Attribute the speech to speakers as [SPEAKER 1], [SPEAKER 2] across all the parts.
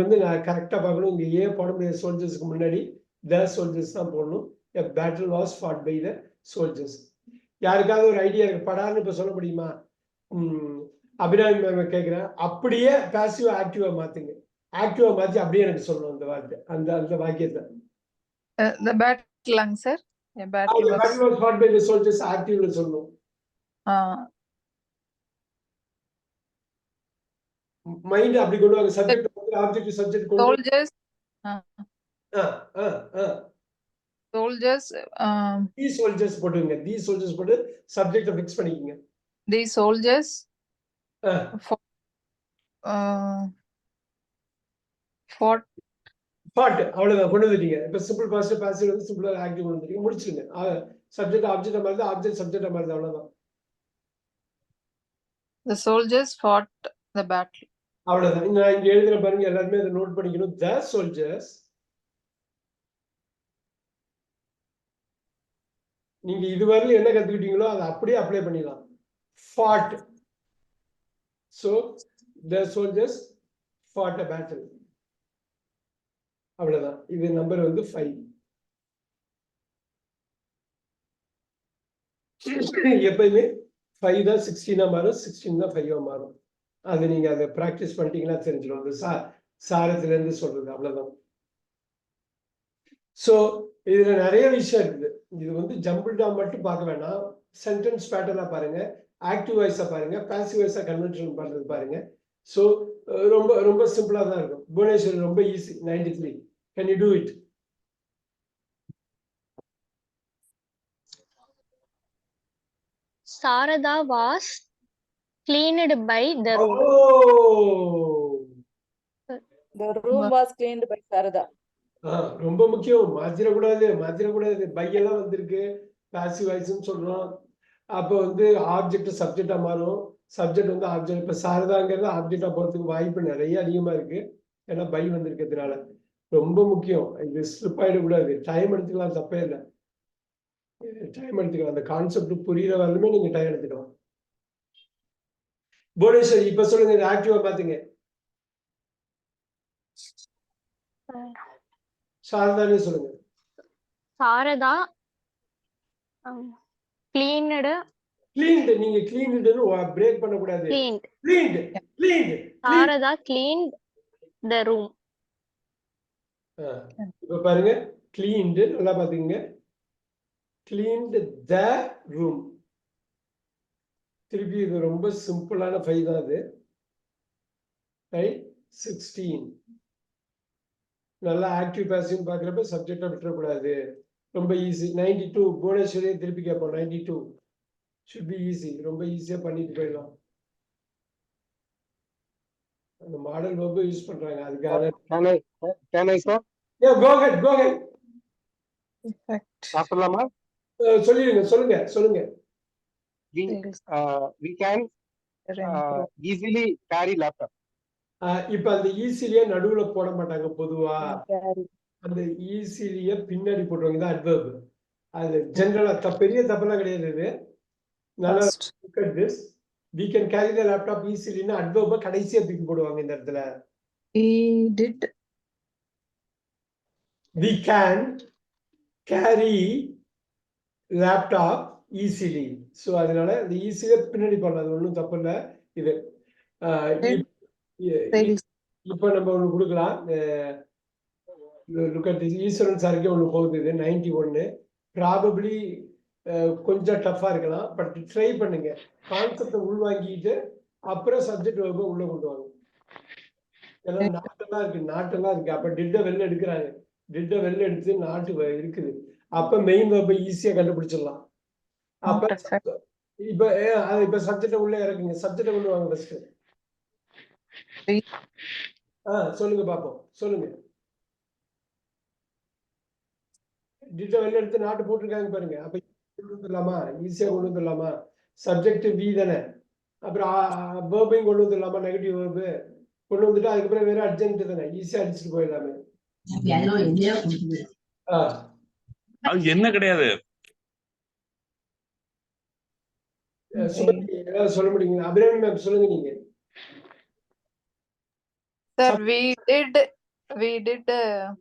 [SPEAKER 1] வந்து நான் கரெக்டா பார்க்கணும். இங்க ஏ போட முடியாது சோல்ஜர்ஸ்க்கு முன்னாடி த சோல்ஜர்ஸ் தான் போடணும். Battle was fought by the soldiers யாருக்காவது ஒரு ஐடியா இருக்கு? படான்னு இப்ப சொல்ல முடியுமா? அபிராமி மேம் கேட்கிறேன் அப்படியே பாசிவ் ஆக்டிவா மாத்துங்க. ஆக்டிவா மாத்தி அப்படியே எனக்கு சொல்லணும் அந்த வார்த்தை. அந்த அந்த வாக்கியத்தை.
[SPEAKER 2] the battle sir. A battle was,
[SPEAKER 1] battle was fought by the soldiers ஆக்டிவ்ல சொல்லணும்.
[SPEAKER 2] uh,
[SPEAKER 1] மைண்ட் அப்படி கொண்டு வாங்க. Subject object subject
[SPEAKER 2] soldiers, uh,
[SPEAKER 1] ஆ ஆ ஆ.
[SPEAKER 2] Soldiers, um,
[SPEAKER 1] தி சோல்ஜர்ஸ் போட்டுங்க தி சோல்ஜர்ஸ் போட்டு சப்ஜெக்ட ஃபிக்ஸ் பண்ணிக்கங்க.
[SPEAKER 2] These soldiers,
[SPEAKER 1] ஆ.
[SPEAKER 2] uh, fought,
[SPEAKER 1] பாட் அவ்வளவுதான். கொண்டு வந்துட்டீங்க. இப்ப சிம்பிள் பாஸ்ட் பாசிவ் வந்து சிம்பிளா ஆக்டிவ் கொண்டு வந்துட்டீங்க. முடிச்சிருங்க. சப்ஜெக்ட் ஆப்ஜெக்ட் மாதிரி தான் ஆப்ஜெக்ட் சப்ஜெக்ட் மாதிரி தான் அவ்வளவுதான்.
[SPEAKER 2] The soldiers fought the battle.
[SPEAKER 1] அவ்வளவுதான். நான் இங்க எழுதுற பாருங்க எல்லாருமே அதை நோட் பண்ணிக்கணும். த சோல்ஜர்ஸ் நீங்க இதுவரையிலும் என்ன கத்துக்கிட்டீங்களோ அதை அப்படியே அப்ளை பண்ணிடலாம். Fought so the soldiers fought a battle அவ்வளவுதான். இது நம்பர் வந்து ஃபைவ் எப்பயுமே ஃபைவ் தான் சிக்ஸ்டீனா மாறும் சிக்ஸ்டீன் தான் ஃபைவா மாறும். அது நீங்க அதை ப்ராக்டிஸ் பண்ணிட்டீங்கன்னா தெரிஞ்சிடும். சா சாரத்துல இருந்து சொல்றது அவ்வளவுதான். சோ இதுல நிறைய விஷயம் இருக்குது. இது வந்து ஜம்பிள்டா மட்டும் பார்க்க வேணாம். சென்டென்ஸ் பேட்டர்னா பாருங்க. ஆக்டிவ் வாய்ஸா பாருங்க. பாசிவ் வாய்ஸா கன்வென்ஷன் பண்றது பாருங்க. ஸோ ரொம்ப ரொம்ப சிம்பிளா தான் இருக்கும். புவனேஸ்வரி ரொம்ப easy ninety three can you do it
[SPEAKER 3] Sarada was cleaned by the room.
[SPEAKER 1] Oh!
[SPEAKER 4] The room was cleaned by Sarada.
[SPEAKER 1] ரொம்ப முக்கியம். மாத்திரக்கூடாது மாத்திரக்கூடாது. பையெல்லாம் வந்திருக்கு. பாசிவ் வாய்ஸ்னு சொல்றோம். அப்போ வந்து ஆப்ஜெக்ட் சப்ஜெக்டா மாறும். சப்ஜெக்ட் வந்து ஆப்ஜெக்ட் இப்ப சாரதாங்கிறது ஆப்ஜெக்டா போறதுக்கு வாய்ப்பு நிறைய அதிகமா இருக்கு. ஏன்னா பை வந்திருக்கிறதுனால. ரொம்ப முக்கியம். இது ஸ்லிப் ஆயிடக்கூடாது. டைம் எடுத்துக்கலாம் தப்பே இல்லை. டைம் எடுத்துக்கலாம். அந்த கான்செப்ட் புரியுற வரலுமே நீங்க டைம் எடுத்துக்கலாம். புவனேஸ்வரி இப்ப சொல்லுங்க ஆக்டிவா பாத்துங்க. சாரதானே சொல்லுங்க.
[SPEAKER 3] um, cleaned,
[SPEAKER 1] கிளீன்டு நீங்க கிளீன்டுன்னு பிரேக் பண்ணக்கூடாது.
[SPEAKER 3] Cleaned.
[SPEAKER 1] Cleaned cleaned
[SPEAKER 3] Sarada cleaned the room.
[SPEAKER 1] இப்ப பாருங்க. கிளீன்டு நல்லா பாத்துக்கங்க. கிளீன்டு த ரூம் திருப்பி இது ரொம்ப சிம்பிளான ஃபைவ் தான் அது. ரைட் சிக்ஸ்டீன் நல்லா ஆக்டிவ் பேசிவ் பார்க்குறப்ப சப்ஜெக்டை விட்டுறக்கூடாது. ரொம்ப ஈஸி நைன்டி டூ புவனேஸ்வரியை திருப்பி கேட்போம். Ninety two should be easy ரொம்ப ஈஸியா பண்ணிட்டு போயிடலாம். அந்த மாடல் ரொம்ப யூஸ் பண்றாங்க. அதுக்காக.
[SPEAKER 2] Effect.
[SPEAKER 5] சாப்பிடலாமா?
[SPEAKER 1] Uh, சொல்லிடுங்க சொல்லுங்க சொல்லுங்க.
[SPEAKER 5] We, uh, we can, uh, easily carry laptop.
[SPEAKER 1] Uh, இப்ப அந்த ஈஸிலியே நடுவுல போட மாட்டாங்க பொதுவா. அந்த ஈஸிலியே பின்னாடி போட்டுருவாங்க தான் அட்வர்ப் அது ஜென்ரலா த பெரிய தப்பெல்லாம் கிடையாது இது நல்லா
[SPEAKER 2] First.
[SPEAKER 1] look at this we can carry the laptop easily ன்னு adverb அ கடைசியா தூக்கி போடுவாங்க இந்த இடத்துல
[SPEAKER 2] He did
[SPEAKER 1] we can carry easily so அதனால இந்த ஈஸியா பின்னாடி போடலாம். அது ஒண்ணும் தப்பு இல்ல இது. இப்ப நம்ம ஒண்ணு கொடுக்கலாம். லுக் அட் ஈஸ்வரன் சாருக்கு ஒண்ணு போகுது இது நைன்டி ஒன்னு ப்ராபப்ளி கொஞ்சம் டஃப்பா இருக்கலாம். பட் ட்ரை பண்ணுங்க. கான்செப்டை உள்வாங்கிட்டு அப்புறம் சப்ஜெக்ட் வரும்போது உள்ள கொண்டு வாங்க. ஏன்னா நாட்டெல்லாம் இருக்கு. நாட்டெல்லாம் இருக்கு. அப்ப டிட்ட வெளில எடுக்கிறாங்க. டிட்ட வெளில எடுத்து நாட்டு இருக்குது. அப்ப மெயின் வெப்ப ஈஸியா கண்டுபிடிச்சிடலாம். அப்ப. இப்ப இப்ப சப்ஜெக்ட உள்ள இறக்குங்க. சப்ஜெக்ட கொண்டு வாங்க ஃபர்ஸ்ட். ஆ சொல்லுங்க பாப்போம். சொல்லுங்க. டிட்ட வெளில எடுத்து நாட்டு போட்டிருக்காங்க பாருங்க. அப்ப கொண்டு வந்துடலாமா ஈஸியா கொண்டு வந்துடலாமா சப்ஜெக்ட் வி தானே. அப்புறம் வேர்பையும் கொண்டு வந்துடலாமா நெகட்டிவ் வேர்பு கொண்டு வந்துட்டு அதுக்கப்புறம் வேற அர்ஜென்ட் தானே. ஈஸியா அடிச்சுட்டு போயிடலாமே. ஆ.
[SPEAKER 6] அது என்ன கிடையாது
[SPEAKER 1] சுமதி ஏதாவது சொல்ல முடியுங்களா? அபிராமி மேம் சொல்லுங்க நீங்க. Sub-
[SPEAKER 2] we did, we did uh,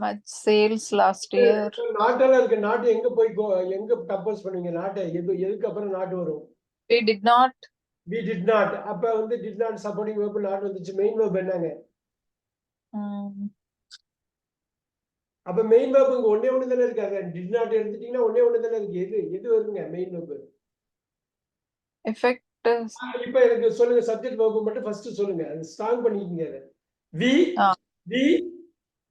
[SPEAKER 2] much sales last year.
[SPEAKER 1] நாட்டெல்லாம் இருக்கு. நாட்டு எங்க போய் எங்க கம்போஸ் பண்ணுவீங்க? நாட்டை எது எதுக்கு அப்புறம் நாட்டு வரும்?
[SPEAKER 2] We did not,
[SPEAKER 1] we did not அப்ப வந்து did not supporting verb not வந்துச்சு. மெயின் வெப் என்னங்க? அப்ப மெயின் வெப் இங்க ஒண்ணே ஒண்ணு தானே இருக்கு? அத டிட் நாட் எடுத்துட்டீங்கன்னா ஒண்ணே ஒண்ணு தானே இருக்கு? எது எது வருங்க மெயின் வெப்
[SPEAKER 2] effect, uh,
[SPEAKER 1] இப்ப எனக்கு சொல்லுங்க சப்ஜெக்ட் வெப் மட்டும் ஃபர்ஸ்ட் சொல்லுங்க. ஸ்ட்ராங் பண்ணிக்கிங்க அதை. We. We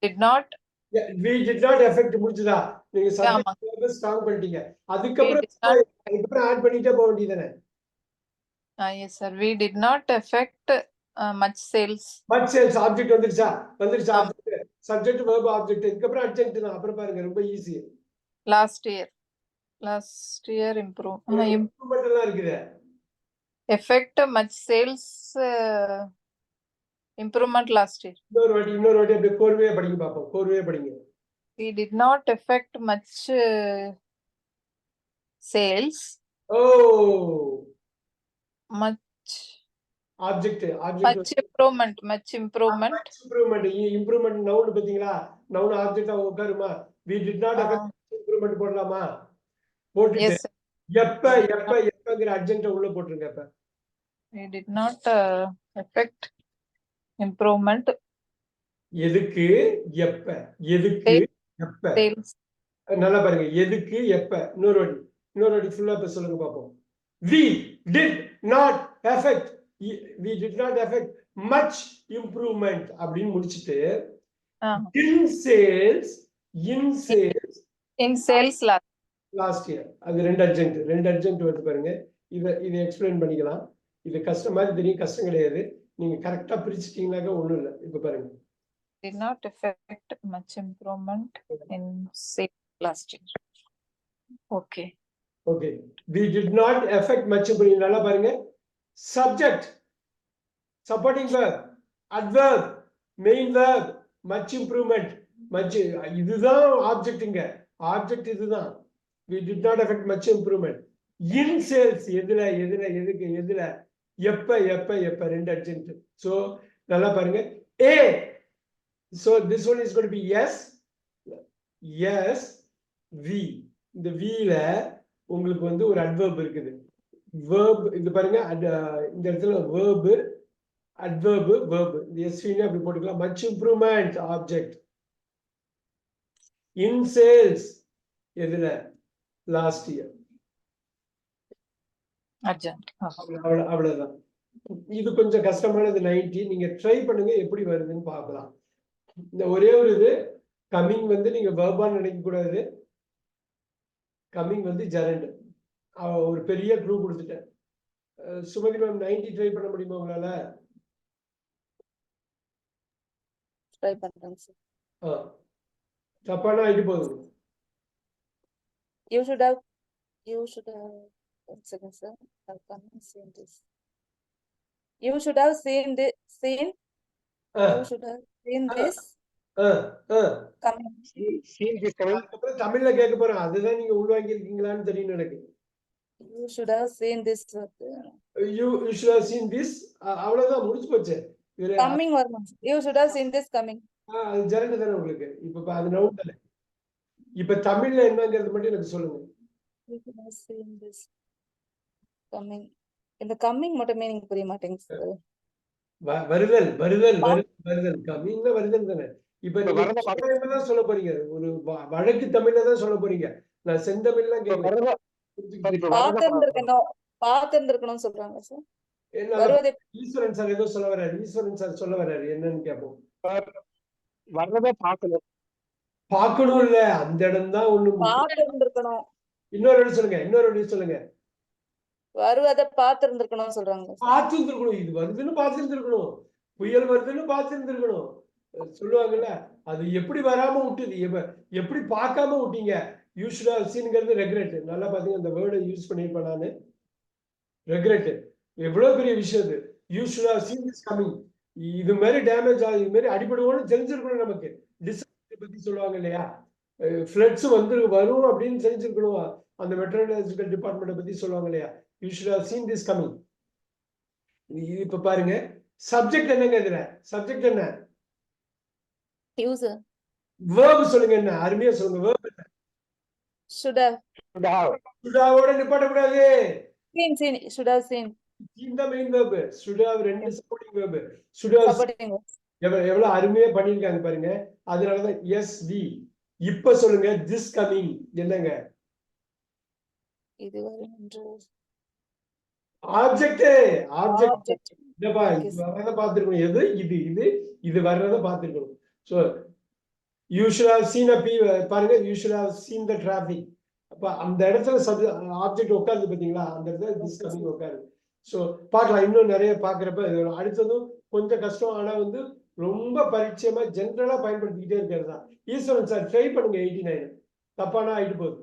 [SPEAKER 2] did not,
[SPEAKER 1] we did not affect முடிச்சுதா நீங்க. சப்ஜெக்ட் ஸ்ட்ராங் பண்ணிட்டீங்க. அதுக்கப்புறம் அதுக்கப்புறம் ஆட் பண்ணிட்டே போக வேண்டியதானே
[SPEAKER 2] sir, we did not affect uh, much sales.
[SPEAKER 1] But sales object வந்துருச்சா? வந்துருச்சா சப்ஜெக்ட் வெர்ப் ஆப்ஜெக்ட் இதுக்கப்புறம் அட்ஜெக்ட் தான். அப்புறம் பாருங்க ரொம்ப easy
[SPEAKER 2] last year. Improve, uh, im-
[SPEAKER 1] improvement எல்லாம் இருக்குது.
[SPEAKER 2] Much sales uh, improvement last year.
[SPEAKER 1] இன்னொரு வாட்டி இன்னொரு வாட்டி அப்படியே கோர்வையா படிங்க பார்ப்போம் கோர்வையா படிங்க.
[SPEAKER 2] We did not affect much uh, sales,
[SPEAKER 1] ஓ!
[SPEAKER 2] Much,
[SPEAKER 1] object
[SPEAKER 2] much
[SPEAKER 1] object
[SPEAKER 2] improvement, much improvement.
[SPEAKER 1] Improvement improvement noun பாத்தீங்களா நவுன் ஆப்ஜெக்டா உட்காருமா? We did not
[SPEAKER 2] Ah.
[SPEAKER 1] Improvement போடலாமா? போட்டுட்டு எப்ப எப்ப எப்பங்கிற அர்ஜென்ட் உள்ள போட்டுருங்க எப்ப
[SPEAKER 2] we did not uh, affect improvement.
[SPEAKER 1] எதுக்கு எப்ப? எதுக்கு
[SPEAKER 2] Sales.
[SPEAKER 1] எப்ப?
[SPEAKER 2] Sales.
[SPEAKER 1] நல்லா பாருங்க. எதுக்கு எப்ப? இன்னொரு வாட்டி. இன்னொரு வாட்டி ஃபுல்லா இப்ப சொல்லுங்க பார்ப்போம் we did not affect we did not affect much improvement அப்படின்னு முடிச்சிட்டு in sales in sales
[SPEAKER 2] in sales last,
[SPEAKER 1] last year அது ரெண்டு அர்ஜென்ட் ரெண்டு அர்ஜென்ட் வருது பாருங்க. இதை இதை எக்ஸ்பிளைன் பண்ணிக்கலாம். இது கஷ்டம் மாதிரி தெரியும் கஷ்டம் கிடையாது. நீங்க கரெக்டா பிரிச்சுட்டீங்கன்னாக்க ஒண்ணும் இல்லை. இப்ப பாருங்க.
[SPEAKER 2] Did not affect much improvement in sales last year. Okay,
[SPEAKER 1] okay we did not affect much நல்லா பாருங்க. Subject supporting verb. Adverb. Main verb. Much improvement much இதுதான் ஆப்ஜெக்ட் இங்க. ஆப்ஜெக்ட் இதுதான். We did not affect much improvement in sales எதுல எதுல எதுக்கு எதுல? எப்ப எப்ப எப்ப? ரெண்டு அர்ஜென்ட் சோ நல்லா பாருங்க. A so this one is called B S S V இந்த வில உங்களுக்கு வந்து ஒரு அட்வர்ப் இருக்குது. வேர்ப் இது பாருங்க இந்த இடத்துல வேர்பு அட்வர்பு வேர்பு இந்த எஸ்வின்னு அப்படி போட்டுக்கலாம். Much improvement object in sales எதுல? லாஸ்ட் இயர் அவ்வளவுதான் இது கொஞ்சம் கஷ்டமானது நைன்டி. நீங்க ட்ரை பண்ணுங்க எப்படி வருதுன்னு பார்க்கலாம். இந்த ஒரே ஒரு இது கம்மிங் வந்து நீங்க வேர்பான்னு நினைக்க கூடாது. கம்மிங் வந்து ஜெரண்ட் ஒரு பெரிய க்ளூ கொடுத்துட்டேன். சுமதி மேம் நைன்டி ட்ரை பண்ண முடியுமா உங்களால?
[SPEAKER 4] ட்ரை பண்றேங்க சார்.
[SPEAKER 1] தப்பானா ஆயிட்டு போகுது.
[SPEAKER 4] You should have you should have second, sir. I haven't seen this. You should
[SPEAKER 1] அப்புறம் தமிழ்ல கேட்க போறேன் அதுதான் நீங்க உள்வாங்கி இருக்கீங்களான்னு தெரியும் எனக்கு
[SPEAKER 4] You should have seen this.
[SPEAKER 1] You you அவ்வளவுதான் முடிச்சு போச்சு.
[SPEAKER 4] Coming you should have seen this
[SPEAKER 1] coming அது தானே உங்களுக்கு இப்ப அது இப்ப தமிழ்ல என்னங்கிறது மட்டும் எனக்கு சொல்லுங்க
[SPEAKER 4] coming. இந்த coming மட்டும் மீனிங் புரிய மாட்டேங்குது சார்
[SPEAKER 1] வ- வருதல் வருதல் வரு- வருதல் கம்மின்னா வருதல் தானே? இப்ப நீங்க தான் சொல்ல போறீங்க. ஒரு வ- வழக்கு தமிழ்ல தான் சொல்ல போறீங்க. நான் செந்தமிழ்லாம்
[SPEAKER 5] இப்ப
[SPEAKER 1] கேட்கல.
[SPEAKER 5] வரத- sir, இப்ப வரத
[SPEAKER 4] பார்த்து இருந்திருக்கணும் பார்த்து இருந்திருக்கணும்னு சொல்றாங்க சார்
[SPEAKER 1] ஈஸ்வரன் சார் ஏதோ சொல்ல வர்றாரு. ஈஸ்வரன் சார் சொல்ல வர்றாரு. என்னன்னு கேட்போம்
[SPEAKER 5] வரத பார்க்கணும்
[SPEAKER 1] பார்க்கணும். இல்ல அந்த இடம் தான் ஒண்ணு இன்னொரு இடம் சொல்லுங்க. இன்னொரு இடம் சொல்லுங்க.
[SPEAKER 4] வருவதை பார்த்திருந்திருக்கணும் சொல்றாங்க. sir.
[SPEAKER 1] பார்த்து இருந்திருக்கணும் இது வருதுன்னு பார்த்து இருந்திருக்கணும் புயல் வருதுன்னு பார்த்திருந்திருக்கணும். சொல்லுவாங்கல்ல அது எப்படி வராம விட்டுது? எப்படி பார்க்காம விட்டீங்க? யூஸ்வலா சீனுங்கிறது ரெக்ரெட் நல்லா பாத்தீங்க அந்த வேர்டை யூஸ் பண்ணிருப்பேன் நானு. ரெக்ரெட் எவ்வளவு பெரிய விஷயம் இது. யூஸ்வலா சீன் இஸ் கமிங் இது மாதிரி டேமேஜ் ஆகுது இது மாதிரி அடிபடுவோம்னு தெரிஞ்சிருக்கணும் நமக்கு. டிசாஸ்டர் பத்தி சொல்லுவாங்க இல்லையா? ஃப்ளட்ஸ் வந்து வரும் அப்படின்னு தெரிஞ்சிருக்கணும். அந்த மெட்ரோலஜிக்கல் டிபார்ட்மெண்ட்டை பத்தி சொல்லுவாங்க இல்லையா? You should have seen this coming இப்ப பாருங்க சப்ஜெக்ட் என்னங்க இதுல சப்ஜெக்ட் என்ன? வேர்ப் சொல்லுங்க என்ன? அருமையா சொல்லுங்க வேர்ப்
[SPEAKER 4] should have.
[SPEAKER 1] சுடாவோட நிப்பாட்டக்கூடாது.
[SPEAKER 4] Seen seen. Should have seen.
[SPEAKER 1] இந்த மெயின் வேர்ப் சுடா ரெண்டு சப்போர்ட்டிங் வேர்ப் சுடா. எவ்வளவு எவ்வளவு அருமையா பண்ணிருக்காங்க பாருங்க. அதனாலதான் எஸ் வி இப்ப சொல்லுங்க திஸ் கமிங் என்னங்க?
[SPEAKER 4] இதுவரை நின்று
[SPEAKER 1] ஆப்ஜெக்ட் ஆப்ஜெக்ட் இதப்பா வர்றத பார்த்திருக்கணும். எது? இது இது. இது வர்றத பார்த்திருக்கணும். So you should have seen a B பாருங்க you should have seen the traffic அப்ப அந்த இடத்துல சப் ஆப்ஜெக்ட் உட்காருது பாத்தீங்களா? அந்த இடத்துல திஸ் கமிங் உட்காருது. சோ பார்க்கலாம். இன்னும் நிறைய பாக்குறப்ப இது வரும். அடுத்ததும் கொஞ்சம் கஷ்டம். ஆனா வந்து ரொம்ப பரிச்சயமா ஜென்ரலா பயன்படுத்திக்கிட்டே இருக்கிறது தான் ஈஸ்வரன் சார் ட்ரை பண்ணுங்க எயிட்டி நைன் தப்பானா ஆயிட்டு போகுது.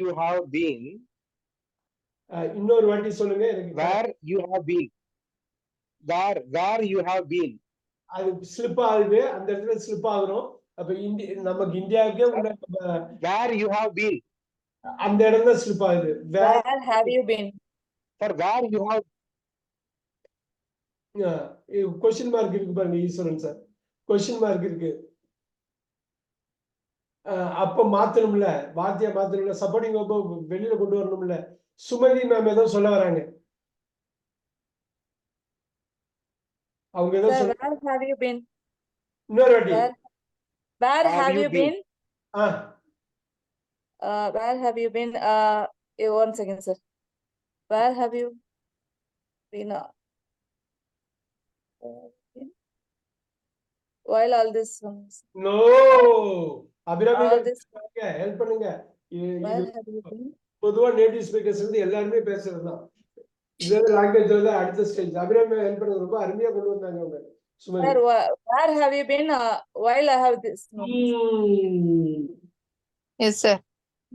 [SPEAKER 5] You have been,
[SPEAKER 1] இன்னொரு வாட்டி சொல்லுங்க எனக்கு
[SPEAKER 5] where you have been. Where, where you have been.
[SPEAKER 1] அது ஸ்லிப் ஆகுது அந்த இடத்துல ஸ்லிப் ஆகுறோம் அப்ப இந்திய நமக்கு இந்தியாவுக்கே
[SPEAKER 5] Where you have been.
[SPEAKER 1] அந்த இடம் தான் ஸ்லிப் ஆகுது வேற
[SPEAKER 4] where have you been
[SPEAKER 5] For where you have,
[SPEAKER 1] question mark இருக்கு பாருங்க ஈஸ்வரன் சார் கொஸ்டின் மார்க் இருக்கு அப்ப மாத்தணும்ல வார்த்தையா மாத்தணும்ல சப்போர்ட்டிங் வெளியில கொண்டு வரணும்ல சுமதி மேம் ஏதோ சொல்ல வராங்க அவங்க ஏதோ இன்னொரு வாட்டி
[SPEAKER 4] Where-
[SPEAKER 5] Have you
[SPEAKER 4] you
[SPEAKER 5] been?
[SPEAKER 4] been
[SPEAKER 1] ah
[SPEAKER 4] uh where have you been uh eh, one second sir where have you been uh, uh, been? while all this um,
[SPEAKER 1] no Abirami help பண்ணுங்க. இது பொதுவா native speakers வந்து எல்லாருமே பேசுறது தான் இதோட language வந்து அடுத்த ஸ்டேஜ் அபிராமி ஹெல்ப் பண்ணது ரொம்ப அருமையா கொண்டு வந்தாங்க அவங்க. Sumathi.
[SPEAKER 4] Where where have you been? Uh, while I have this.
[SPEAKER 1] ம்.
[SPEAKER 2] Yes, sir.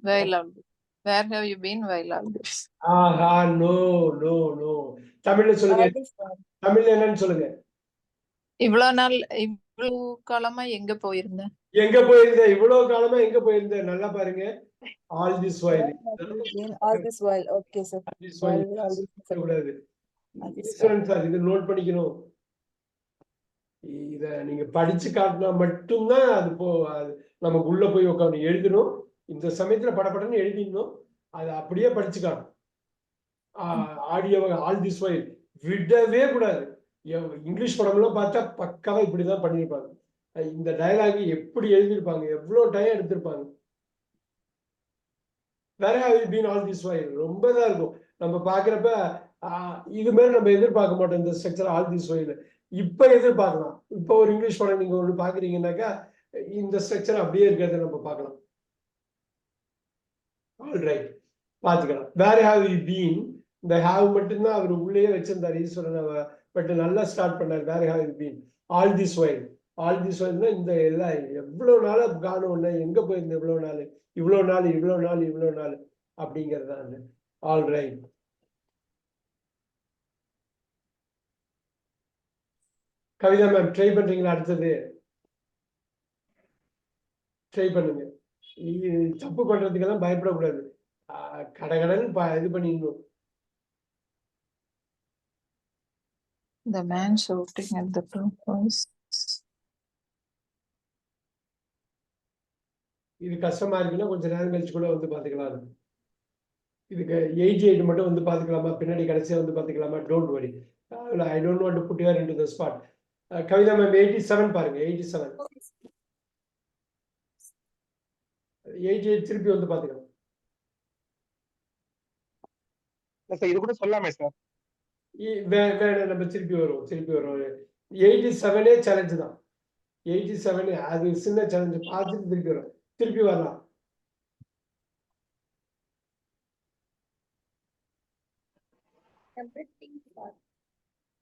[SPEAKER 2] While this. Where have you been while all this?
[SPEAKER 1] ஆஹா நோ நோ நோ தமிழ்ல சொல்லுங்க. தமிழ்ல என்னன்னு சொல்லுங்க.
[SPEAKER 2] இவ்வளவு நாள் இவ்வளவு காலமா எங்க போயிருந்த?
[SPEAKER 1] எங்க போயிருந்த? இவ்வளவு காலமா எங்க போயிருந்த? நல்லா பாருங்க. All this while
[SPEAKER 4] been all this while. Okay sir.
[SPEAKER 1] This
[SPEAKER 4] while.
[SPEAKER 1] While
[SPEAKER 4] all this
[SPEAKER 1] கூடாது சார் இது நோட் பண்ணிக்கணும். இத நீங்க படிச்சு காட்டினா மட்டும்தான் அது போ அது நமக்கு உள்ள போய் உட்காந்து எழுதணும். இந்த சமயத்துல படப்படன்னு எழுதிடணும் அதை அப்படியே படிச்சு காட்டணும். ஆடியோ ஆல் திஸ் வைல் விடவே கூடாது. இங்கிலீஷ் படம்லாம் பார்த்தா பக்காவா இப்படிதான் பண்ணியிருப்பாங்க. இந்த டயலாக் எப்படி எழுதியிருப்பாங்க எவ்வளோ டைம் எடுத்திருப்பாங்க. வேற பீன் ஆல் திஸ் வைல் ரொம்ப தான் இருக்கும். நம்ம பார்க்குறப்ப இது மாதிரி நம்ம எதிர்பார்க்க மாட்டோம் இந்த ஸ்ட்ரக்சர் ஆல் திஸ் வைல இப்போ எதிர்பார்க்கலாம். இப்போ ஒரு இங்கிலீஷ் படம் நீங்க ஒன்று பாக்குறீங்கன்னாக்கா இந்த ஸ்ட்ரக்சர் அப்படியே இருக்கிறத நம்ம பார்க்கலாம். ஆல் ரைட் பார்த்துக்கலாம். வேற ஹாவ் யூ பீன் இந்த ஹாவ் மட்டும்தான் அவர் உள்ளேயே வச்சிருந்தார் ஈஸ்வரன் பட் நல்லா ஸ்டார்ட் பண்ணார். Where have you been all this while all this வைல்னா இந்த எல்லாம் எவ்வளோ நாளா காணும் எங்கே போயிருந்த இவ்வளோ நாள்? இவ்வளோ நாள் இவ்வளோ நாள் இவ்வளோ நாள் அப்படிங்கிறது தான் all right Kavitha ma'am try பண்றீங்களா அடுத்தது? ட்ரை பண்ணுங்க. தப்பு பண்றதுக்கெல்லாம் பயப்படக்கூடாது. ஆஹ் கடகடன்னு ப- இது பண்ணிடணும்.
[SPEAKER 2] The man shouting at the top voice.
[SPEAKER 1] இது கஷ்டமா இருக்குன்னா கொஞ்சம் நேரம் கழிச்சு கூட வந்து பாத்துக்கலாம். இதுக்கு எயிட்டி எயிட் மட்டும் வந்து பாத்துக்கலாமா பின்னாடி கடைசியா வந்து பாத்துக்கலாமா don't worry I don't want to put your into the spot Kavitha ma'am eighty seven பாருங்க எயிட்டி செவன் எயிட்டி எயிட் திருப்பி வந்து பாத்துக்கலாம்
[SPEAKER 5] sir, இது கூட சொல்லாமே சார்
[SPEAKER 1] வேணாம் நம்ம திருப்பி வருவோம் திருப்பி வருவோம் எயிட்டி செவனே சேலஞ்சு தான் எயிட்டி செவனே அது சின்ன சேலஞ்சு பார்த்துட்டு திருப்பி வரும் திருப்பி வரலாம்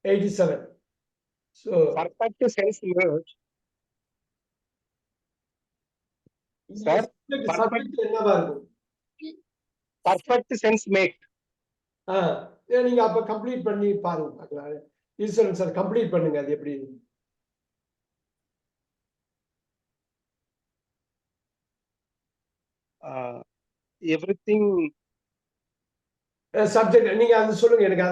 [SPEAKER 1] eighty seven so
[SPEAKER 5] perfect sense merge Sir,
[SPEAKER 1] subject என்னவா இருக்கும்
[SPEAKER 5] perfect sense make
[SPEAKER 1] ஆ நீங்க அப்ப கம்ப்ளீட் பண்ணி பாருங்க பார்க்கலாம். ஈஸ்வரன் சார் கம்ப்ளீட் பண்ணுங்க அது எப்படி
[SPEAKER 5] uh, everything
[SPEAKER 1] சப்ஜெக்ட் நீங்க அது சொல்லுங்க எனக்கு அதான்